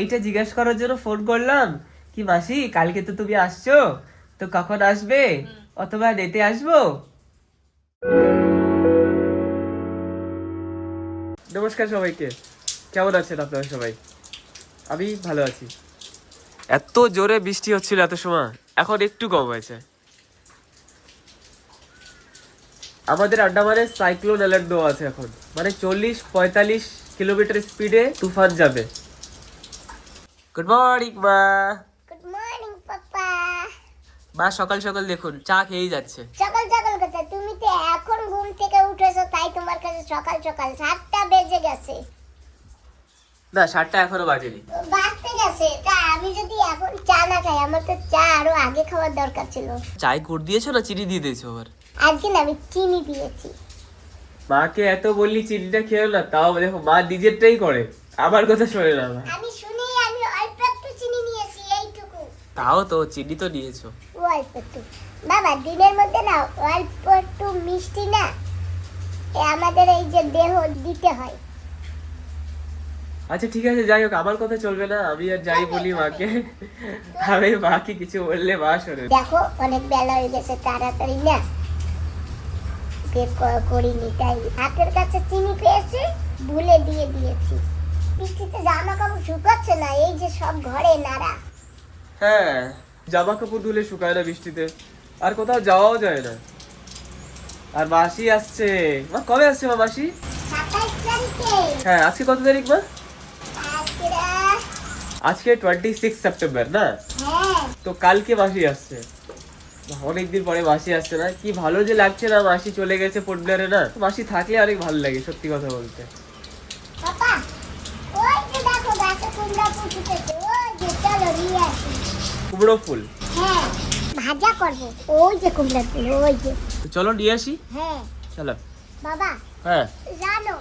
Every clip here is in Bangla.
এইটা জিজ্ঞেস করার জন্য ফোন করলাম। কি মাসি কালকে তো তুমি আসছো? তো কখন আসবে? অথবা ডেতে আসব? নমস্কার সবাইকে। কেমন আছেন আপনারা সবাই? আমি ভালো আছি। এত জোরে বৃষ্টি হচ্ছিল এত সময় এখন একটু কম হয়েছে। আমাদের আন্ডামানে সাইক্লোন অ্যালার্ট দেওয়া আছে এখন। মানে চল্লিশ পঁয়তাল্লিশ কিলোমিটার স্পিডে তুফান যাবে। গুড মর্নিং মা গুড মর্নিং পাপা মা সকাল সকাল দেখুন চা খেয়েই যাচ্ছে। সকাল সকাল কথা তুমি তো এখন ঘুম থেকে উঠেছো তাই তোমার কাছে সকাল সকাল সাতটা বেজে গেছে। না সাতটা এখনও বাজেনি। বাজতে গেছে। তা আমি যদি এখন চা না খাই আমার তো চা আরও আগে খাওয়ার দরকার ছিল। চায় গুড় দিয়েছ না চিনি দিয়ে দিয়েছ আবার? আজকে না আমি চিনি দিয়েছি। মাকে এত বললি চিনিটা খেয়েও না তাও দেখো মা নিজেরটাই করে। আমার কথা শোনে না আমি শুনি আমি অল্প একটু চিনি নিয়েছি এইটুকু তাও তো চিনি তো নিয়েছো। অল্প একটু বাবা দিনের মধ্যে না অল্প একটু মিষ্টি না এ আমাদের এই যে দেহ দিতে হয়। আচ্ছা ঠিক আছে যাই হোক আমার কথা চলবে না আমি আর যাই বলি মাকে। আমি মাকে কিছু বললে মা শোনে। দেখো অনেক বেলা হয়ে গেছে তাড়াতাড়ি না। বের ক- করিনি তাই হাতের কাছে চিনি পেয়েছি ভুলে দিয়ে দিয়েছি। বৃষ্টিতে জামা কাপড় শুকাচ্ছে না এই যে সব ঘরে নাড়া। হ্যাঁ জামা কাপড় ধুলে শুকায় না বৃষ্টিতে। আর কোথাও যাওয়াও যায় না। আর মাসি আসছে। মা, কবে আসছে মা মাসি? হ্যাঁ আজকে কত তারিখ মা? আজকে টোয়েন্টি সিক্স সেপ্টেম্বর না? তো কালকে মাসি আসছে। অনেকদিন পরে মাসি আসছে না। কি ভালো যে লাগছে না, মাসি চলে গেছে পোর্টব্লেয়ারে না? মাসি থাকলে অনেক ভালো লাগে, সত্যি কথা বলতে। দেখো কুমড়ো ফুল। হ্যাঁ ভাজা করব। ওই যে কুমড়া ফুল ওই যে। চলো নিয়ে আসি? হ্যাঁ। চলো। বাবা হ্যাঁ। জানো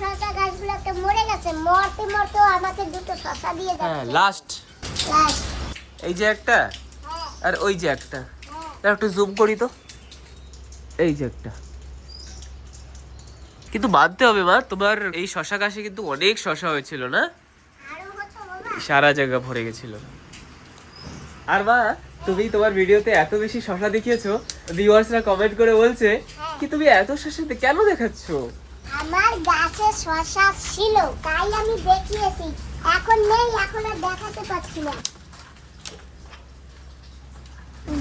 শসা গাছগুলো তো মরে গেছে মরতে মরতে আমাকে দুটো শসা দিয়ে হ্যাঁ যাচ্ছে লাস্ট এই যে একটা? হ্যাঁ, আর ওই যে একটা। হ্যাঁ। একটু জুম করি তো। এই যে একটা। কিন্তু মানতে হবে মা তোমার এই শশা গাছে কিন্তু অনেক শশা হয়েছিল না? সারা জায়গা ভরে গেছিল। আর মা তুমি তোমার ভিডিওতে এত বেশি শশা দেখিয়েছো ভিউয়ার্সরা কমেন্ট করে বলছে কি তুমি এত শশাতে কেন দেখাচ্ছো? আমার গাছে শসা ছিল তাই আমি দেখিয়েছি। এখন নেই এখন আর দেখাতে পারছি না।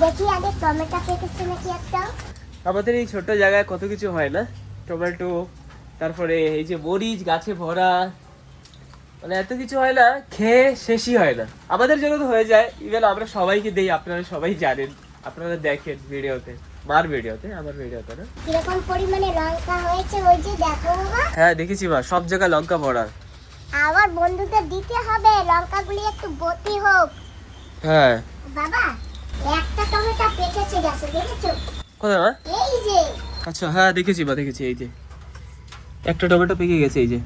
দেখি আগে টমেটো পেকেছে নাকি একটা। আমাদের এই ছোট্ট জায়গায় কত কিছু হয় না? টমেটো তারপরে এই যে মরিচ গাছে ভরা মানে এত কিছু হয় না খেয়ে শেষই হয় না। আমাদের জন্য তো হয়ে যায়। ইভেন আমরা সবাইকে দেই আপনারা সবাই জানেন। আপনারা দেখেন ভিডিওতে মার ভিডিওতে আমার ভিডিওতে না। কীরকম পরিমাণে লঙ্কা হয়েছে ওই যে দেখো বাবা। হ্যাঁ দেখেছি মা সব জায়গায় লঙ্কা ভরা। আবার বন্ধুদের দিতে হবে লঙ্কাগুলি একটু বতি হোক। হ্যাঁ। বাবা একটা টমেটো পেকেছে গেছে দেখেছ? কোথায় মা? এই যে। আচ্ছা হ্যাঁ দেখেছি মা দেখেছি এই যে। একটা টমেটো পেকে গেছে এই যে।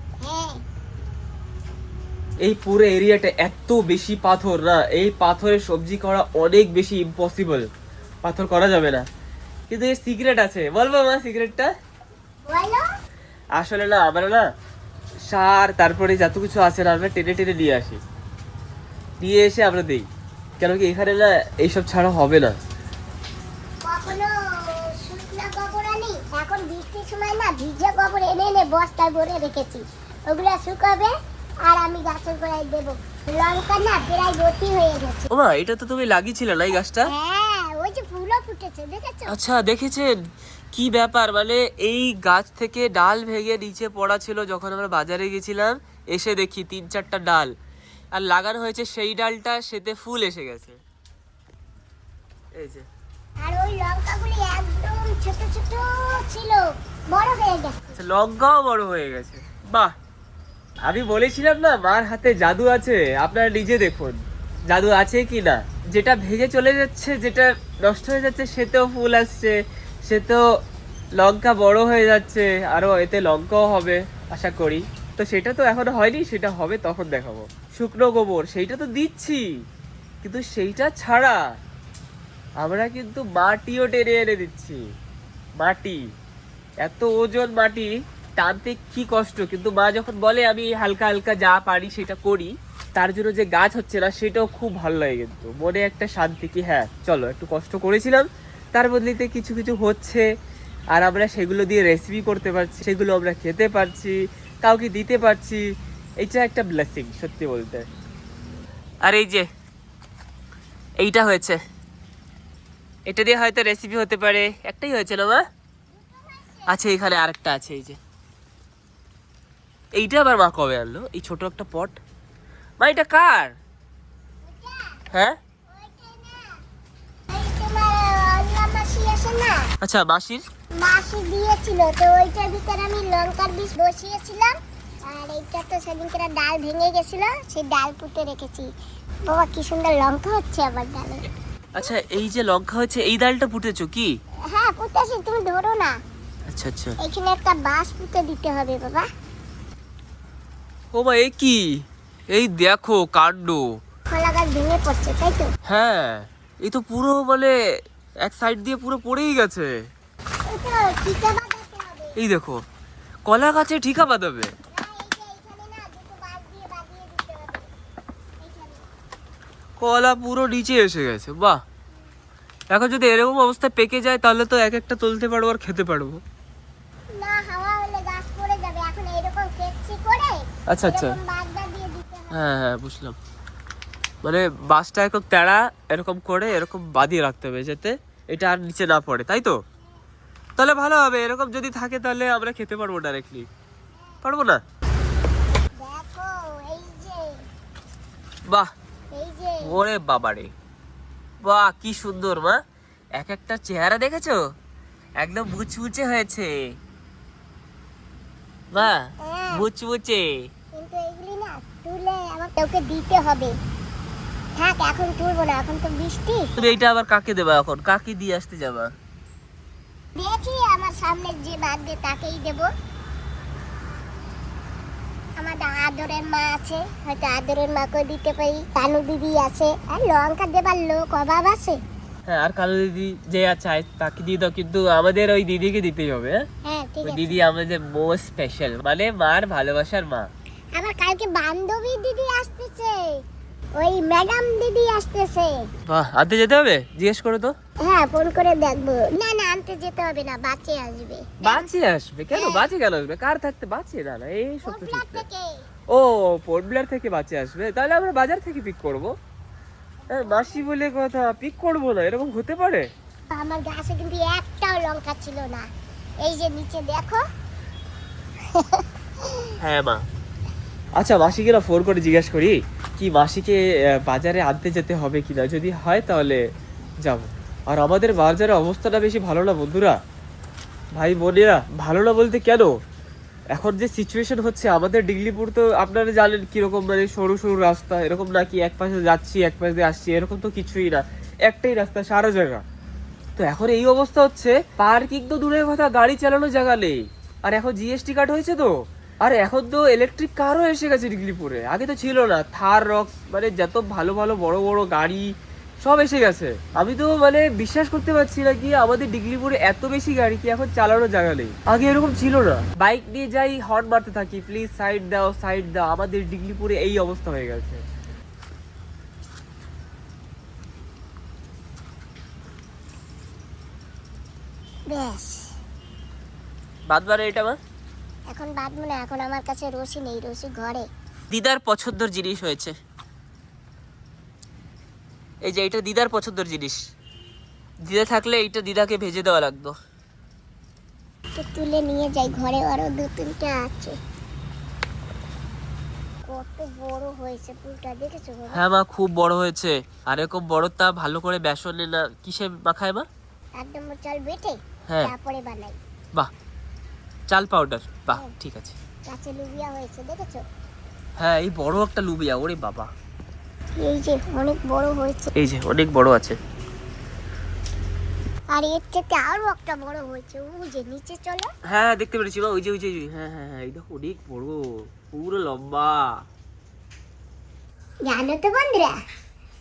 এই পুরো এরিয়াটা এত বেশি পাথর না এই পাথরে সবজি করা অনেক বেশি ইম্পসিবল পাথর করা যাবে না। কিন্তু এর সিক্রেট আছে। বলব মা সিক্রেটটা বলো। আসলে না আমরা না সার তারপরে যত কিছু আছে না আমরা টেনে টেনে নিয়ে আসি। নিয়ে এসে আমরা দিই। কেন কি এখানে না এইসব ছাড়া হবে না। এখন বৃষ্টির সময় না ভিজে গোবর এনে এনে বস্তায় ভরে রেখেছি। ওগুলো শুকাবে আর আমি গাছের গোড়ায় দেবো। লঙ্কা না প্রায় গতি হয়ে গেছে। ওমা এটা তো তুমি লাগিয়েছিলে না এই গাছটা? হ্যাঁ ওই যে ফুলও ফুটেছে দেখেছ? আচ্ছা দেখেছেন? কি ব্যাপার মানে এই গাছ থেকে ডাল ভেঙে নিচে পড়া ছিল যখন আমরা বাজারে গেছিলাম এসে দেখি তিন চারটা ডাল। আর লাগানো হয়েছে সেই ডালটা সেতে ফুল এসে গেছে। এই যে। আর ওই লঙ্কাগুলি একদম ছোট ছোট ছিল বড় হয়ে গেছে। আচ্ছা, লঙ্কাও বড় হয়ে গেছে। বাহ! আমি বলেছিলাম না, মার হাতে জাদু আছে। আপনারা নিজে দেখুন, জাদু আছে কি না। যেটা ভেঙে চলে যাচ্ছে, যেটা নষ্ট হয়ে যাচ্ছে, সেতেও ফুল আসছে, সেতেও লঙ্কা বড় হয়ে যাচ্ছে, আরও এতে লঙ্কাও হবে, আশা করি। তো সেটা তো এখনও হয়নি, সেটা হবে তখন দেখাবো। শুকনো গোবর, সেইটা তো দিচ্ছি, কিন্তু সেইটা ছাড়া আমরা কিন্তু মাটিও টেনে এনে দিচ্ছি। মাটি, এত ওজন মাটি টানতে কি কষ্ট? কিন্তু মা যখন বলে, আমি হালকা হালকা যা পারি সেটা করি, তার জন্য যে গাছ হচ্ছে না, সেটাও খুব ভালো লাগে কিন্তু। মনে একটা শান্তি কি হ্যাঁ চলো, একটু কষ্ট করেছিলাম। তার বদলিতে কিছু কিছু হচ্ছে, আর আমরা সেগুলো দিয়ে রেসিপি করতে পারছি, সেগুলো আমরা খেতে পারছি, কাউকে দিতে পারছি। এটা একটা ব্লেসিং সত্যি বলতে। আর এই যে, এইটা হয়েছে। এটা দিয়ে হয়তো রেসিপি হতে পারে। একটাই হয়েছে না মা? আছে এখানে আরেকটা আছে, এই যে। এইটা আবার মা কবে আনলো? এই ছোট একটা পট। মা এটা কার? হ্যাঁ? আচ্ছা দিয়েছিল তো ওইটার ভিতরে আমি লঙ্কার বীজ বসিয়েছিলাম আর এইটা তো সেদিনকে ডাল ভেঙে গেছিল সেই ডাল পুঁতে রেখেছি বাবা কি সুন্দর লঙ্কা হচ্ছে আবার ডালে আচ্ছা এই যে লঙ্কা হচ্ছে এই ডালটা কি? হ্যাঁ পুঁতেছি তুমি ধরো না। আচ্ছা আচ্ছা। এখানে একটা বাঁশ পুঁতে দিতে হবে বাবা। ও মা এ কি? এই দেখো কাণ্ড। কলা গাছ ভেঙে পড়ছে তাই তো? হ্যাঁ এই তো পুরো মানে এক সাইড দিয়ে পুরো পড়েই গেছে। এই দেখো কলা গাছে ঠিকা বাঁধাবে এই কলা পুরো নিচে এসে গেছে বাহ। এখন যদি এরকম অবস্থা পেকে যায় তাহলে তো এক একটা তুলতে পারব আর খেতে পারব। না হাওয়া হলে গাছ পড়ে যাবে এখন এরকম আচ্ছা আচ্ছা। হবে হ্যাঁ। হ্যাঁ বুঝলাম। মানে বাসটা এরকম তেড়া এরকম করে এরকম বাঁধিয়ে রাখতে হবে যাতে এটা আর নিচে না পড়ে তাই তো? তাহলে ভালো হবে এরকম যদি থাকে তাহলে আমরা খেতে পারব ডাইরেক্টলি পারব না? বাহ! ওরে বাবারে। বাহ কি সুন্দর মা। এক একটা চেহারা দেখেছ? একদম মুচমুচে হয়েছে। বাহ হ্যাঁ, মুচমুচে। কিন্তু এইগুলি না তুলে আমার ওকে দিতে হবে। থাক এখন তুলবো না এখন তো বৃষ্টি। তুমি এইটা আবার কাকে দেবা এখন? কাকে দিয়ে আসতে যাবা? দেখি আমার সামনে যে বাঁধবে তাকেই দেব। আমাদের আদরের মা আছে হয়তো আদরের মাকেও দিতে পারি। কানু দিদি আছে। আর লঙ্কা দেবার লোক অভাব আছে। হ্যাঁ আর কালো দিদি যে চায় তাকে দিয়ে দাও কিন্তু আমাদের ওই দিদিকে দিতেই হবে হ্যাঁ? হ্যাঁ দিদি আমাদের মোস্ট স্পেশাল মানে মার ভালোবাসার মা। আমার কালকে বান্ধবী দিদি আসতেছে। ওই ম্যাডাম দিদি আসতেছে। বাহ আনতে যেতে হবে? জিজ্ঞেস করো তো। হ্যাঁ ফোন করে দেখব। না না আনতে যেতে হবে না বাচ্চে আসবে। বাঁচে আসবে? কেন? বাঁচে কেন আসবে? কার থাকতে বাঁচে? না না এই সব তো ঠিক ও পোর্টব্লার থেকে বাঁচে আসবে? তাহলে আমরা বাজার থেকে পিক করব। হ্যাঁ মাসি বলে কথা পিক করব না এরকম হতে পারে? আমার গাছে কিন্তু একটাও লঙ্কা ছিল না। এই যে নিচে দেখো। হ্যাঁ মা। আচ্ছা মাসিকে না ফোন করে জিজ্ঞেস করি কি মাসিকে বাজারে আনতে যেতে হবে কিনা? যদি হয় তাহলে যাব। আর আমাদের বাজারের অবস্থাটা বেশি ভালো না বন্ধুরা? ভাই বোনেরা ভালো না বলতে কেন? এখন যে সিচুয়েশন হচ্ছে আমাদের ডিগলিপুর তো আপনারা জানেন কীরকম মানে সরু সরু রাস্তা এরকম নাকি এক পাশে যাচ্ছি এক পাশে দিয়ে আসছি এরকম তো কিছুই না। একটাই রাস্তা সারা জায়গা। তো এখন এই অবস্থা হচ্ছে পার্কিং তো দূরের কথা, গাড়ি চালানোর জায়গা নেই। আর এখন জিএসটি কার্ড হয়েছে তো? আর এখন তো ইলেকট্রিক কারও এসে গেছে ডিগলিপুরে। আগে তো ছিল না থার রক্স মানে যত ভালো ভালো বড় বড় গাড়ি, সব এসে গেছে। আমি তো মানে বিশ্বাস করতে পারছি না কি আমাদের ডিগলিপুরে এত বেশি গাড়ি কি এখন চালানো জায়গা নেই। আগে এরকম ছিল না। বাইক নিয়ে যাই হর্ন মারতে থাকি প্লিজ সাইড দাও সাইড দাও, আমাদের ডিগলিপুরে এই অবস্থা হয়ে গেছে। বেশ বাদবারে এটা মা? এখন বাঁধবো না এখন আমার কাছে রশি নেই রশি ঘরে। দিদার পছন্দের জিনিস হয়েছে। এই যে এটা দিদার পছন্দের জিনিস। দিদা থাকলে এইটা দিদাকে ভেজে দেওয়া লাগতো। তুলে নিয়ে যাই ঘরে আরও দু তিনটা আছে। কত বড় হয়েছে ফুলটা দেখেছ হ্যাঁ মা খুব বড় হয়েছে। আর এরকম বড় তা ভালো করে বেসনে না কিসে মাখায় মা? একদম চাল বেটে। হ্যাঁ। তারপরে বানাই। বাহ। চাল পাউডার বাহ ঠিক আছে। কাঁচে লুবিয়া হয়েছে দেখেছ? হ্যাঁ এই বড় একটা লুবিয়া ওরে বাবা। এই যে অনেক বড় হয়েছে। এই যে অনেক বড় আছে। আর এর থেকে আরও একটা বড় হয়েছে ও যে নিচে চলো। হ্যাঁ দেখতে পেরেছি মা ওই যে ওই যে ওই হ্যাঁ হ্যাঁ হ্যাঁ এই দেখো অনেক বড় পুরো লম্বা। জানো তো বন্ধুরা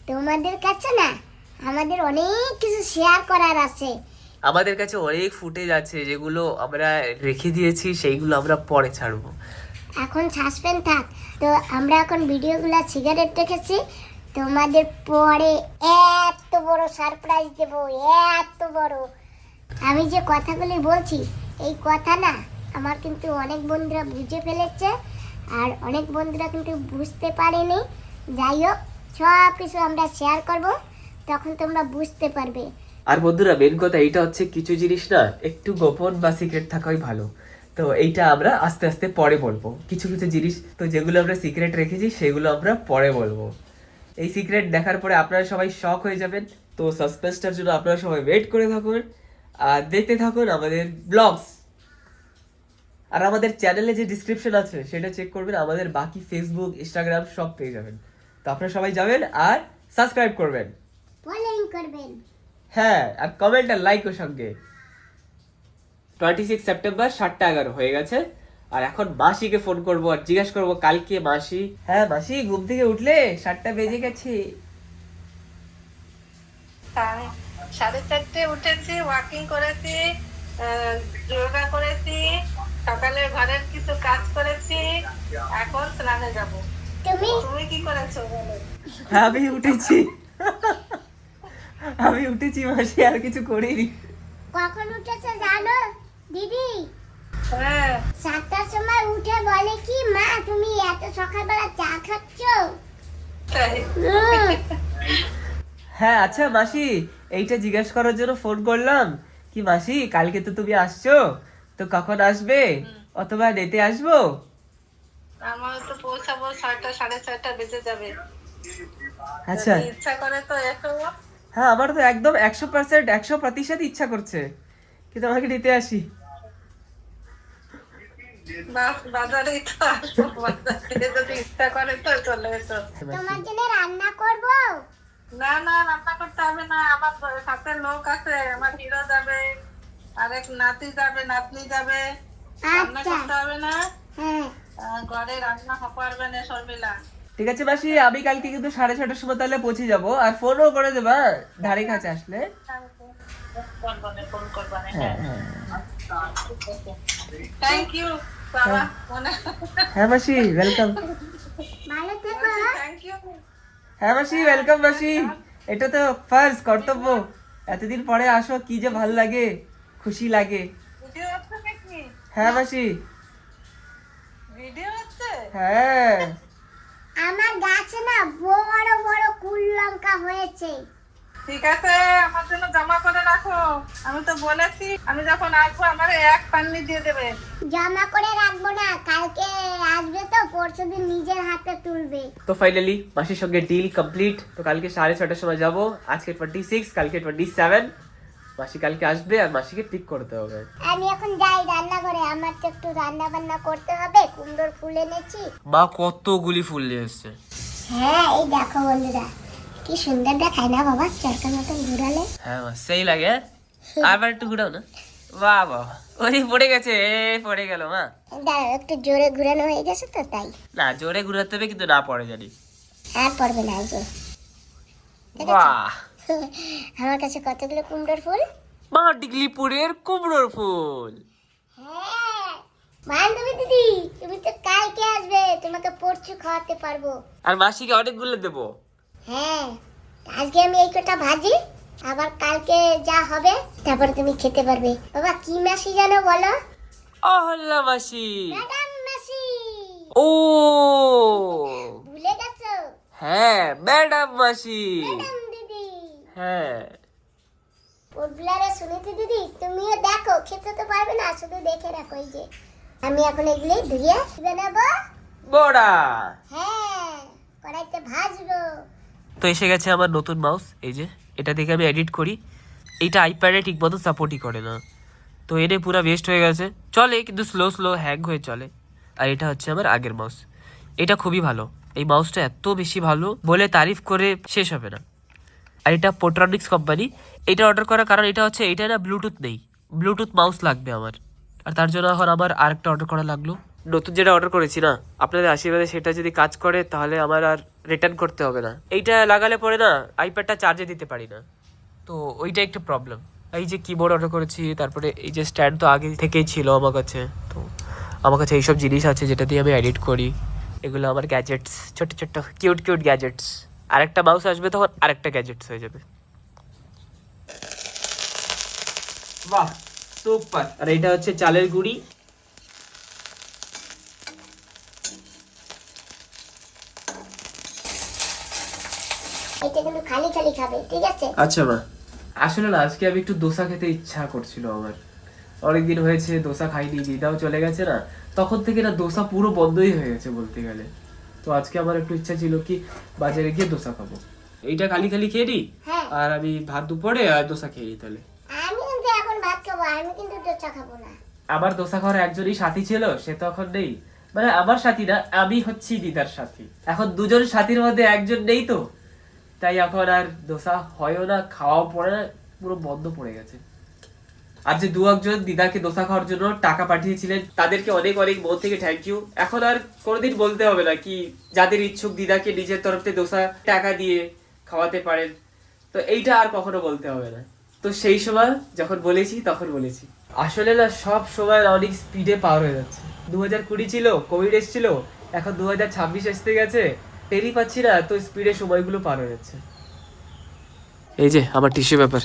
তোমাদের কাছে না আমাদের অনেক কিছু শেয়ার করার আছে। আমাদের কাছে অনেক ফুটেজ আছে যেগুলো আমরা রেখে দিয়েছি, সেইগুলো আমরা পরে ছাড়বো। এখন সাসপেন্ড থাক। তো আমরা এখন ভিডিওগুলো সিগারেট রেখেছি। তোমাদের পরে এত বড় সারপ্রাইজ দেব, এত বড়। আমি যে কথাগুলি বলছি, এই কথা না আমার কিন্তু অনেক বন্ধুরা বুঝে ফেলেছে আর অনেক বন্ধুরা কিন্তু বুঝতে পারেনি। যাই হোক সব কিছু আমরা শেয়ার করব, তখন তোমরা বুঝতে পারবে। আর বন্ধুরা মেন কথা এইটা হচ্ছে কিছু জিনিস না, একটু গোপন বা সিক্রেট থাকাই ভালো। তো এইটা আমরা আস্তে আস্তে পরে বলব। কিছু কিছু জিনিস, তো যেগুলো আমরা সিক্রেট রেখেছি, সেগুলো আমরা পরে বলব। এই সিক্রেট দেখার পরে আপনারা সবাই শক হয়ে যাবেন। তো সাসপেন্সটার জন্য আপনারা সবাই ওয়েট করে থাকুন। আর দেখতে থাকুন আমাদের ব্লগস আর আমাদের চ্যানেলে যে ডিসক্রিপশন আছে, সেটা চেক করবেন। আমাদের বাকি ফেসবুক ইনস্টাগ্রাম সব পেয়ে যাবেন। তো আপনারা সবাই যাবেন আর সাবস্ক্রাইব করবেন। ফলোইং করবেন। হ্যাঁ আর কমেন্ট আর লাইকও সঙ্গে। টোয়েন্টি সিক্স সেপ্টেম্বর সাতটা এগারো হয়ে গেছে। আর এখন মাসিকে ফোন করব আর জিজ্ঞেস করব কালকে মাসি। হ্যাঁ মাসি ঘুম থেকে উঠলে সাতটা বেজে গেছে। সাড়ে চারটে উঠেছি ওয়াকিং করেছি আহ, যোগা করেছি সকালে ঘরের কিছু কাজ করেছি এখন স্নানে যাব। তুমি? তুমি কি করেছ বলো? হ্যাঁ আমি উঠেছি। আমি উঠেছি মাসি আর কিছু করিনি। কখন উঠেছে জানো দিদি? হ্যাঁ। সাতটার সময় উঠে বলে কি মা তুমি এত সকালবেলা চা খাচ্ছ? হ্যাঁ আচ্ছা মাসি এইটা জিজ্ঞেস করার জন্য ফোন করলাম। কি মাসি কালকে তো তুমি আসছো? তো কখন আসবে? অথবা ডেতে আসব? আমার তো পৌঁছাবো ছয়টা সাড়ে ছয়টা বেজে যাবে। আচ্ছা। ইচ্ছা করে তো এসো। হ্যাঁ আমার তো একদম একশো পার্সেন্ট একশো প্রতিশত ইচ্ছা করছে। কিন্তু আমাকে নিতে আসি। তোমার জন্য রান্না করব? না না রান্না করতে হবে না। আমার সাথে লোক আছে আমার হিরো যাবে আরেক নাতি যাবে নাতনি যাবে। রান্না আচ্ছা। করতে হবে না? হ্যাঁ। ঘরে রান্না পারবে না শর্মিলা ঠিক আছে মাসি আমি কালকে কিন্তু সাড়ে ছটার সময় তাহলে পৌঁছে যাব। আর ফোনও করে দেবা ধারে কাছে আসলে। করব না ফোন করব না হ্যাঁ হ্যাঁ বাবা মনে হ্যাঁ। মাসি ওয়েলকাম ভালো থেকো থ্যাংক ইউ হ্যাঁ? মাসি ওয়েলকাম মাসি। এটা তো ফার্স্ট কর্তব্য। এতদিন পরে আসো কি যে ভালো লাগে খুশি লাগে। হ্যাঁ মাসি। হ্যাঁ। আমার গাছে না বড় বড় কুল লঙ্কা হয়েছে। ঠিক আছে আমার জন্য জমা করে রাখো। আমি তো বলেছি আমি যখন আসব আমার এক পান্নি দিয়ে দেবে। জমা করে রাখব না কালকে আসবে তো পরশু দিন নিজের হাতে তুলবে। তো ফাইনালি মাসির সঙ্গে ডিল কমপ্লিট তো কালকে সাড়ে ছটার সময় যাব আজকে টোয়েন্টি সিক্স কালকে টোয়েন্টি সেভেন মাসি কালকে আসবে আর মাসিকে পিক করতে হবে। আমি এখন যাই রান্না করে আমার তো একটু রান্না বান্না করতে হবে কুমড়োর ফুল এনেছি। মা কতগুলি ফুল নিয়ে এসছে? হ্যাঁ এই দেখো বন্ধুরা কি সুন্দর দেখায় না বাবা চরকার মতন ঘুরালে। হ্যাঁ মা সেই লাগে আবার একটু ঘুরাও না? বাহ বাহ ওই পড়ে গেছে এ পড়ে গেল মা। দাঁড়াও একটু জোরে ঘুরানো হয়ে গেছে তো তাই। না জোরে ঘুরাতে হবে কিন্তু না পড়ে জানি। আর পড়বে না এই যে। বাহ। আমার কাছে কতগুলো কুমড়োর ফুল? মা ডিগলিপুরের কুমড়োর ফুল। হ্যাঁ। বান্ধবী দিদি তুমি তো কালকে আসবে তোমাকে পরশু খাওয়াতে পারব। আর মাসিকে অনেকগুলো দেবো। হ্যাঁ। আজকে আমি এই কটা ভাজি আবার কালকে যা হবে তারপরে তুমি খেতে পারবে। বাবা কি মাসি জানো বলো? অহল্লা মাসি। ম্যাডাম মাসি। ও। ভুলে গেছো? হ্যাঁ ম্যাডাম মাসি। ম্যাডাম হ্যাঁ। উঠলারে শুনেছি দিদি তুমিও দেখো খেতে তো পারবে না শুধু দেখে রাখো এই যে। আমি এখন এগুলি ধুয়ে বানাবো বড়া। হ্যাঁ কড়াইতে ভাজবো। তো এসে গেছে আমার নতুন মাউস এই যে এটা দেখে আমি এডিট করি। এইটা আইপ্যাডে ঠিক মতো সাপোর্টই করে না। তো এনে পুরো ওয়েস্ট হয়ে গেছে। চলে কিন্তু স্লো স্লো হ্যাং হয়ে চলে। আর এটা হচ্ছে আমার আগের মাউস এটা খুবই ভালো। এই মাউসটা এত বেশি ভালো বলে তারিফ করে শেষ হবে না। আর এটা পোট্রনিক্স কোম্পানি এটা অর্ডার করার কারণ এটা হচ্ছে, এটা না ব্লুটুথ নেই। ব্লুটুথ মাউস লাগবে আমার। আর তার জন্য এখন আমার আরেকটা অর্ডার করা লাগল। নতুন যেটা অর্ডার করেছি না, আপনাদের আশীর্বাদে সেটা যদি কাজ করে, তাহলে আমার আর রিটার্ন করতে হবে না। এইটা লাগালে পরে না আইপ্যাডটা চার্জে দিতে পারি না। তো ওইটা একটু প্রবলেম এই যে কিবোর্ড অর্ডার করেছি, তারপরে এই যে স্ট্যান্ড তো আগে থেকেই ছিল আমার কাছে। তো আমার কাছে এইসব জিনিস আছে, যেটা দিয়ে আমি এডিট করি। এগুলো আমার গ্যাজেটস ছোট ছোট কিউট কিউট গ্যাজেটস আরেকটা মাউস আসবে তখন আরেকটা গ্যাজেটস হয়ে যাবে। বাহ সুপার আর এটা হচ্ছে চালের গুঁড়ি। এটা কিন্তু খালি খালি খাবে ঠিক আছে? আচ্ছা মা। আসলে না আজকে আমি একটু দোসা খেতে ইচ্ছা করছিল আমার। অনেকদিন হয়েছে দোসা খাইনি দিদাও চলে গেছে না। তখন থেকে না দোসা পুরো বন্ধই হয়ে গেছে বলতে গেলে। তো আজকে আমার একটু ইচ্ছা ছিল কি বাজারে গিয়ে দোসা খাব। এইটা খালি খালি খেয়ে নিই হ্যাঁ। আর আমি ভাত দুপুরে আর দোসা খেয়ে নিই তাহলে। আমি কিন্তু এখন ভাত খাব আমি কিন্তু দোচা খাব না। আমার দোসা খাওয়ার একজনই সাথী ছিল সে তো এখন নেই। মানে আমার সাথী না আমি হচ্ছি দিদার সাথী। এখন দুজন সাথীর মধ্যে একজন নেই তো। তাই এখন আর দোসা হয়ও না খাওয়াও পড়ে না পুরো বন্ধ পড়ে গেছে। আর যে দু একজন দিদাকে দোসা খাওয়ার জন্য টাকা পাঠিয়েছিলেন, তাদেরকে অনেক অনেক মন থেকে থ্যাংক ইউ এখন আর কোনোদিন বলতে হবে না কি যাদের ইচ্ছুক দিদাকে নিজের তরফ থেকে টাকা দিয়ে খাওয়াতে পারেন। তো এইটা আর কখনো বলতে হবে না। তো সেই সময় যখন বলেছি, তখন বলেছি। আসলে না, সব সময় অনেক স্পিডে পার হয়ে যাচ্ছে। দু হাজার কুড়ি ছিল কোভিড এসেছিল, এখন দু হাজার ছাব্বিশ আসতে গেছে, টেরই পাচ্ছি না তো স্পিডে সময়গুলো পার হয়ে যাচ্ছে। এই যে, আমার টিস্যু পেপার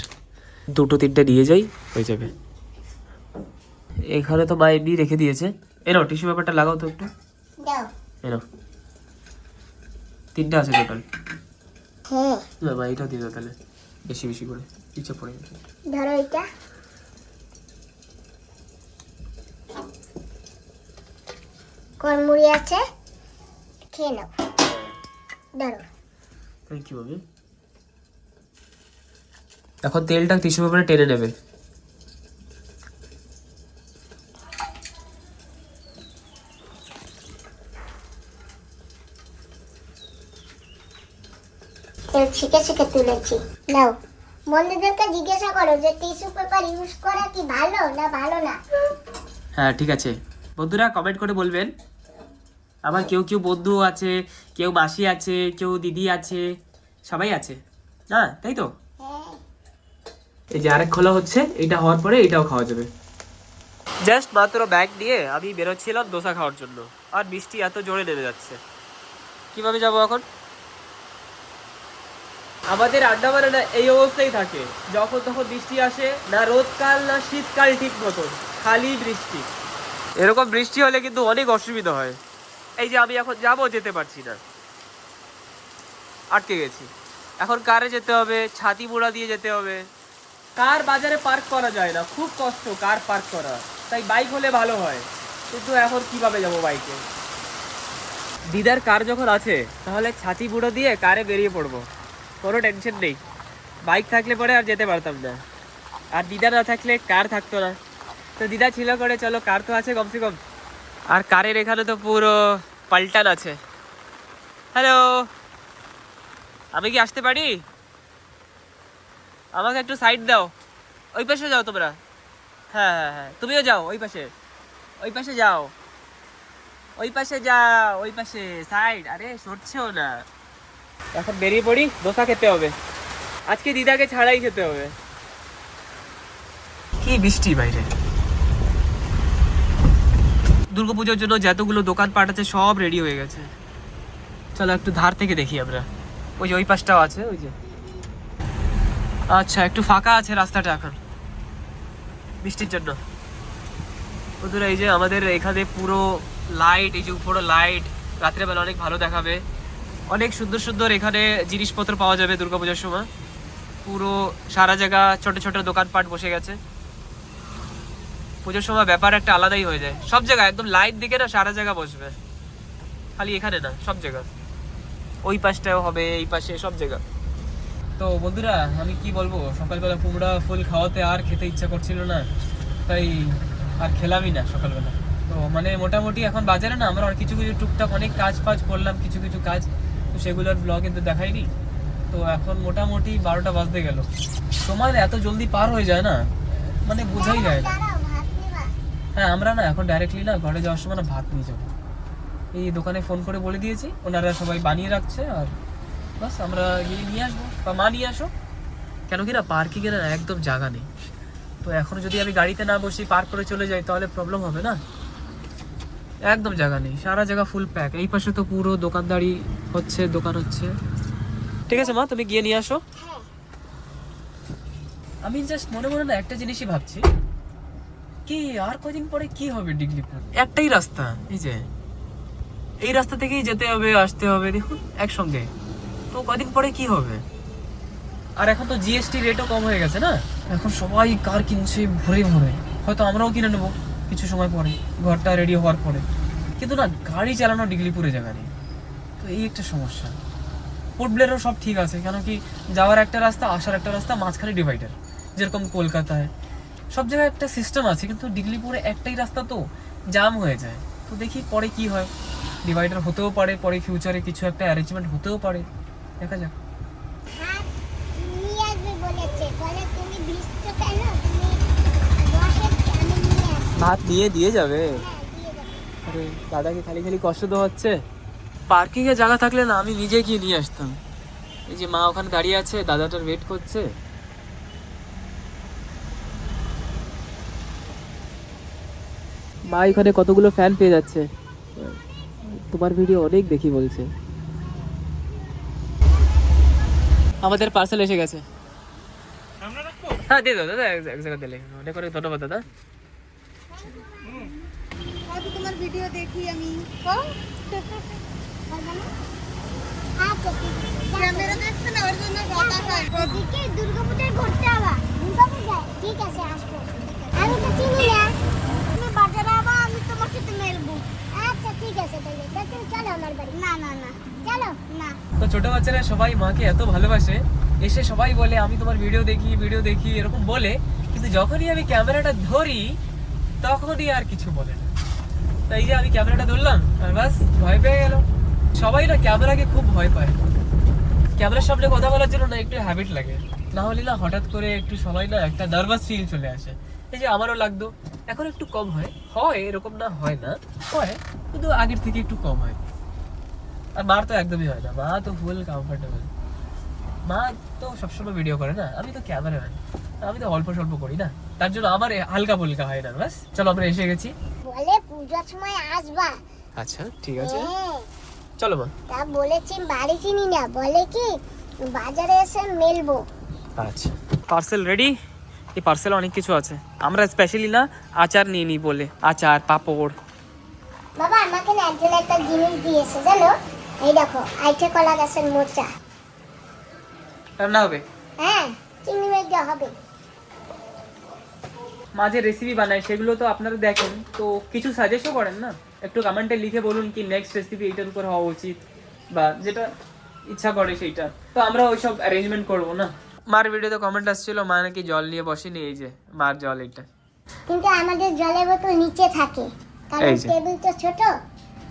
দুটো তিনটে নিয়ে যাই। হয়ে যাবে। এখানে তো মা এমনি রেখে দিয়েছে। এনো টিস্যু পেপারটা লাগাও তো একটু। দাও। এনো তিনটে আছে টোটাল হ্যাঁ না মা এটাও দিয়ে দাও তাহলে। বেশি বেশি করে। নিচে পড়ে গেছে ধরো এটা। কোন মুড়ি আছে। খেয়ে নাও। ধরো। থ্যাংক ইউ আমি এখন তেলটা টিস্যু পেপারে টেনে নেবে। তেল ছিকে ছিকে তুলেছি। নাও বন্ধুদেরকে জিজ্ঞাসা করো যে টিস্যু পেপার ইউজ করা কি ভালো না ভালো না? হ্যাঁ ঠিক আছে। বন্ধুরা কমেন্ট করে বলবেন। আমার কেউ কেউ বন্ধু আছে কেউ মাসি আছে কেউ দিদি আছে সবাই আছে। না তাই তো? হ্যাঁ এই যে আরেক খোলা হচ্ছে এটা হওয়ার পরে এটাও খাওয়া যাবে। জাস্ট মাত্র ব্যাগ নিয়ে আমি বেরোচ্ছিলাম দোসা খাওয়ার জন্য। আর বৃষ্টি এত জোরে নেমে যাচ্ছে। কীভাবে যাব এখন? আমাদের আন্ডামানে না এই অবস্থাই থাকে। যখন তখন বৃষ্টি আসে, না রোদকাল, না শীতকাল ঠিক মতো খালি বৃষ্টি। এরকম বৃষ্টি হলে কিন্তু অনেক অসুবিধা হয়। এই যে আমি এখন যাব, যেতে পারছি না। আটকে গেছি। এখন কারে যেতে হবে? ছাতি মোড়া দিয়ে যেতে হবে। কার বাজারে পার্ক করা যায় না? খুব কষ্ট, কার পার্ক করা? তাই বাইক হলে ভালো হয়। কিন্তু এখন কীভাবে যাব বাইকে দিদার কার যখন আছে, তাহলে ছাতি বুড়ো দিয়ে কারে বেরিয়ে পড়ব। কোনো টেনশন নেই। বাইক থাকলে পরে আর যেতে পারতাম না। আর দিদা না থাকলে কার থাকতো না। তো দিদা ছিল করে, চলো কার তো আছে কমসে কম। আর কারের এখানে তো পুরো পাল্টান আছে। হ্যালো আমি কি আসতে পারি? আমাকে একটু সাইড দাও। ওই পাশে যাও তোমরা। হ্যাঁ হ্যাঁ হ্যাঁ। তুমিও যাও ওই পাশে। ওই পাশে যাও। ওই পাশে যাও, ওই পাশে। সাইড আরে, সরছেও না। এখন বেরিয়ে পড়ি, দোসা খেতে হবে। আজকে দিদাকে ছাড়াই খেতে হবে। কি বৃষ্টি বাইরে। দুর্গাপুজোর জন্য যতগুলো দোকানপাট আছে, সব রেডি হয়ে গেছে। চলো একটু ধার থেকে দেখি আমরা। ওই যে, ওই পাশটাও আছে, ওই যে। আচ্ছা একটু ফাঁকা আছে রাস্তাটা এখন। বৃষ্টির জন্য। বন্ধুরা, এই যে আমাদের এখানে পুরো লাইট এই যে উপরে লাইট রাত্রেবেলা অনেক ভালো দেখাবে। অনেক সুন্দর সুন্দর এখানে জিনিসপত্র পাওয়া যাবে দুর্গাপূজার সময়। পুরো সারা জায়গা ছোট ছোট দোকানপাট বসে গেছে। পুজোর সময় ব্যাপার একটা আলাদাই হয়ে যায়। সব জায়গায় একদম লাইট দিকে না, সারা জায়গা বসবে। খালি এখানে না, সব জায়গা। ওই পাশটাও হবে, এই পাশে সব জায়গা। তো বন্ধুরা, আমি কি বলব? সকালবেলা কুমড়া ফুল খাওয়াতে আর খেতে ইচ্ছা করছিল না, তাই আর খেলামই না সকালবেলা। তো মানে মোটামুটি এখন বাজারে না, আমরা কিছু কিছু টুকটাক অনেক কাজ ফাজ করলাম, কিছু কিছু কাজ, তো সেগুলোর ব্লগ কিন্তু দেখাইনি। তো এখন মোটামুটি বারোটা বাজতে গেল। সময় এত জলদি পার হয়ে যায় না? মানে বোঝাই যায় না। হ্যাঁ আমরা না এখন ডাইরেক্টলি না ঘরে যাওয়ার সময় না ভাত নিয়ে যাব। এই দোকানে ফোন করে বলে দিয়েছি, ওনারা সবাই বানিয়ে রাখছে আর বাস আমরা গিয়ে নিয়ে আসব, বা মা নিয়ে আসো। কেন কি না পার্কিংয়ে না একদম জায়গা নেই। তো এখন যদি আমি গাড়িতে না বসি পার্ক করে চলে যাই, তাহলে প্রবলেম হবে না? একদম জায়গা নেই, সারা জায়গা ফুল প্যাক এই পাশে তো পুরো দোকানদারি হচ্ছে, দোকান হচ্ছে। ঠিক আছে মা, তুমি গিয়ে নিয়ে আসো। আমি জাস্ট মনে মনে না একটা জিনিসই ভাবছি। কি, আর কদিন পরে কি হবে ডিগলিপুর একটাই রাস্তা, এই যে। এই রাস্তা থেকেই যেতে হবে, আসতে হবে, দেখুন, একসঙ্গে। তো কদিন পরে কি হবে? আর এখন তো জিএসটি রেটও কম হয়ে গেছে না? এখন সবাই কার কিনছে ভরে ভরে। হয়তো আমরাও কিনে নেব কিছু সময় পরে, ঘরটা রেডি হওয়ার পরে। কিন্তু না, গাড়ি চালানো ডিগলিপুরে জায়গা নেই। তো এই একটা সমস্যা। পোর্ট ব্লেয়ারও সব ঠিক আছে কেন কি যাওয়ার একটা রাস্তা, আসার একটা রাস্তা, মাঝখানে ডিভাইডার যেরকম কলকাতায়। সব জায়গায় একটা সিস্টেম আছে, কিন্তু ডিগলিপুরে একটাই রাস্তা তো জাম হয়ে যায়। তো দেখি পরে কি হয়। ডিভাইডার হতেও পারে, পরে ফিউচারে কিছু একটা অ্যারেঞ্জমেন্ট হতেও পারে। দেখা যাক। হ্যাঁ ভাত নিয়ে দিয়ে যাবে? হ্যাঁ আরে দাদাকে খালি খালি কষ্ট তো হচ্ছে। পার্কিং এ জায়গা থাকলে না আমি নিজে গিয়ে নিয়ে আসতাম। এই যে মা ওখানে দাঁড়িয়ে আছে দাদাটার ওয়েট করছে। মা এখানে কতগুলো ফ্যান পেয়ে যাচ্ছে। তোমার ভিডিও অনেক দেখি বলছে। আমাদের পার্সেল এসে গেছে। হ্যাঁ দিয়ে দাও দাদা এক এক জায়গা দিলে অনেক অনেক ধন্যবাদ দাদা। তোমার ভিডিও দেখি আমি। ক্যামেরা দেখছে না? ওর জন্য কথা হয়। দুর্গাপূজায় ঘুরতে আবার দুর্গাপূজায়? ঠিক আছে আসব। আমি তো চিনি না তুমি বাজারে আবার আমি তোমার সাথে মেলবো আচ্ছা ঠিক আছে তাহলে তা তুমি চলো আমার বাড়ি না না না চলো না তো ছোট বাচ্চারা সবাই মাকে এত ভালোবাসে, এসে সবাই বলে, আমি তোমার ভিডিও দেখি ভিডিও দেখি, এরকম বলে। কিন্তু যখনই আমি ক্যামেরাটা ধরি, তখনই আর কিছু বলে না। তাই যে আমি ক্যামেরাটা ধরলাম, আর বাস, ভয় পেয়ে গেল। সবাই না ক্যামেরাকে খুব ভয় পায়। ক্যামেরার সামনে কথা বলার জন্য না একটু হ্যাবিট লাগে। না হলে না হঠাৎ করে একটু সবাই না একটা নার্ভাস ফিল চলে আসে। এই যে আমারও লাগতো। এখন একটু কম হয়। হয়, এরকম না হয় না। হয়, কিন্তু আগের থেকে একটু কম হয়। আর মার তো একদমই হয় না মা তো ফুল কমফোর্টেবল মা তো সবসময় ভিডিও করে না আমি তো ক্যামেরাম্যান আমি তো অল্প স্বল্প করি না তার জন্য আমার এ হালকা ফুলকা হয় না বাস চলো আমরা এসে গেছি। বলে পূজার সময় আসবা। আচ্ছা ঠিক হ্যাঁ। চলো মা তা বলেছি বাড়ি চিনি না বলে কি বাজারে এসে মেলবো। আচ্ছা। পার্সেল রেডি এই পার্সেল অনেক কিছু আছে। আমরা স্পেশালি না আচার নিয়ে নিই বলে। আচার পাপড়। বাবা আমাকে না একজন একটা জিনিস দিয়েছে জানো? এই দেখো আইঠে কলা গাছের মোচা। রান্না হবে? হ্যাঁ চিংড়ি মাছ দেওয়া হবে। মাঝে রেসিপি বানাই সেগুলো তো আপনারা দেখেন তো কিছু সাজেস্টও করেন না? একটু কমেন্টে লিখে বলুন কি নেক্সট রেসিপি এইটার উপর হওয়া উচিত বা যেটা ইচ্ছা করে সেইটা। তো আমরা ওইসব অ্যারেঞ্জমেন্ট করব না? মার ভিডিওতে কমেন্ট আসছিল মা নাকি জল নিয়ে বসেনি এই যে মার জল এটা কিন্তু আমাদের জলের বোতল নিচে থাকে কারণ। টেবিল তো ছোট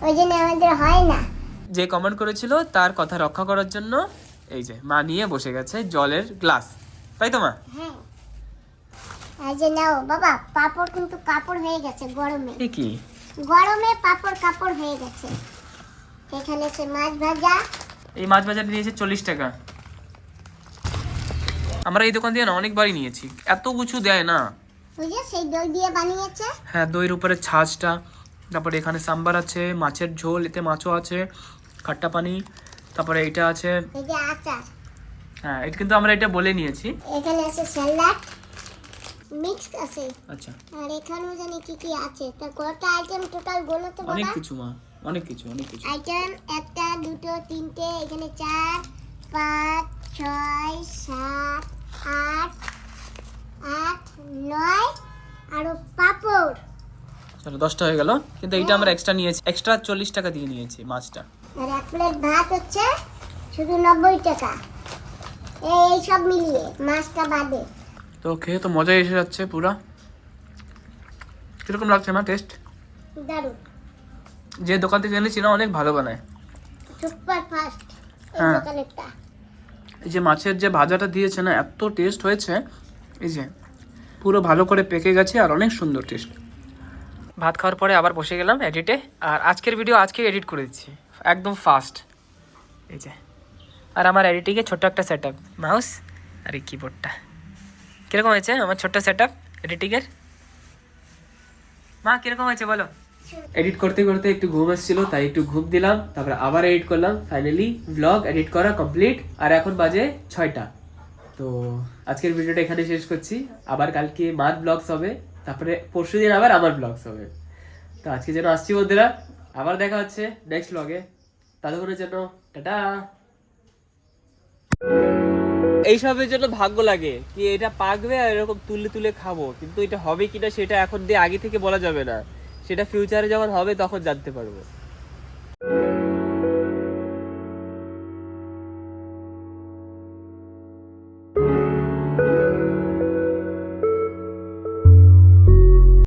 ওই জন্য আমাদের হয় না। যে কমেন্ট করেছিল তার কথা রক্ষা করার জন্য এই যে মা নিয়ে বসে গেছে জলের গ্লাস তাই তো মা? হ্যাঁ। এই যে নাও বাবা পাপড় কিন্তু কাপড় হয়ে গেছে গরমে। কি? গরমে পাপড় কাপড় হয়ে গেছে। এখানে সে মাছ ভাজা। এই মাছ বাজারে নিয়েছে চল্লিশ টাকা। আমরা এই দোকান দিয়ে না অনেকবারই নিয়েছি। এত কিছু দেয় না। সেই দই দিয়ে বানিয়েছে। হ্যাঁ দইয়ের উপরে ছাঁচটা তারপরে এখানে সাম্বার আছে মাছের ঝোল এতে মাছও আছে। খাট্টা পানি তারপরে এটা আছে। হ্যাঁ এটা কিন্তু আমরা এটা বলে নিয়েছি। এখানে আছে স্যালাড মিক্স আছে। আচ্ছা। আর এখানেও জানি কি কি আছে। তা কত আইটেম টোটাল বলো তো অনেক কিছু মা অনেক কিছু অনেক কিছু। আইটেম একটা দুটো তিনটে এখানে চার পাঁচ ছয় সাত আট আট নয় আরও পাপড়। চলো দশটা হয়ে গেল। কিন্তু এইটা আমরা এক্সট্রা নিয়েছি। এক্সট্রা চল্লিশ টাকা দিয়ে নিয়েছি মাছটা। আর এক প্লেট ভাত হচ্ছে শুধু নব্বই টাকা। এই সব মিলিয়ে মাছটা বাদে। তো খেয়ে তো মজা এসে যাচ্ছে পুরা। কীরকম লাগছে মা টেস্ট দারুণ। যে দোকান থেকে এনেছি না অনেক ভালো বানায়। সুপার ফাস্ট হ্যাঁ। এই যে মাছের যে ভাজাটা দিয়েছে না এত টেস্ট হয়েছে। এই যে পুরো ভালো করে পেকে গেছে আর অনেক সুন্দর টেস্ট ভাত খাওয়ার পরে আবার বসে গেলাম এডিটে আর আজকের ভিডিও আজকে এডিট করে দিচ্ছি। একদম ফাস্ট এই যে। আর আমার এডিটিংয়ে ছোট্ট একটা সেট আপ মাউস আর এই কিবোর্ডটা কীরকম হয়েছে আমার ছোট্ট সেট আপ এডিটিংয়ের মা, কীরকম হয়েছে বলো? এডিট করতে করতে একটু ঘুম এসেছিল তাই একটু ঘুম দিলাম, তারপরে আবার এডিট করলাম। ফাইনালি ব্লগ এডিট করা কমপ্লিট আর এখন বাজে ছয়টা। তো আজকের ভিডিওটা এখানে শেষ করছি। আবার কালকে মার ব্লগস হবে, তারপরে পরশু দিন আবার আমার ব্লগস হবে। তো আজকে যেন আসছি বন্ধুরা আবার দেখা হচ্ছে নেক্সট ব্লগে ততক্ষণের জন্য টাটা। এইসবের জন্য ভাগ্য লাগে কি এটা পাকবে আর এরকম তুলে তুলে খাব। কিন্তু এটা হবে কিনা সেটা এখন দিয়ে আগে থেকে বলা যাবে না। সেটা ফিউচারে যখন হবে তখন জানতে পারব।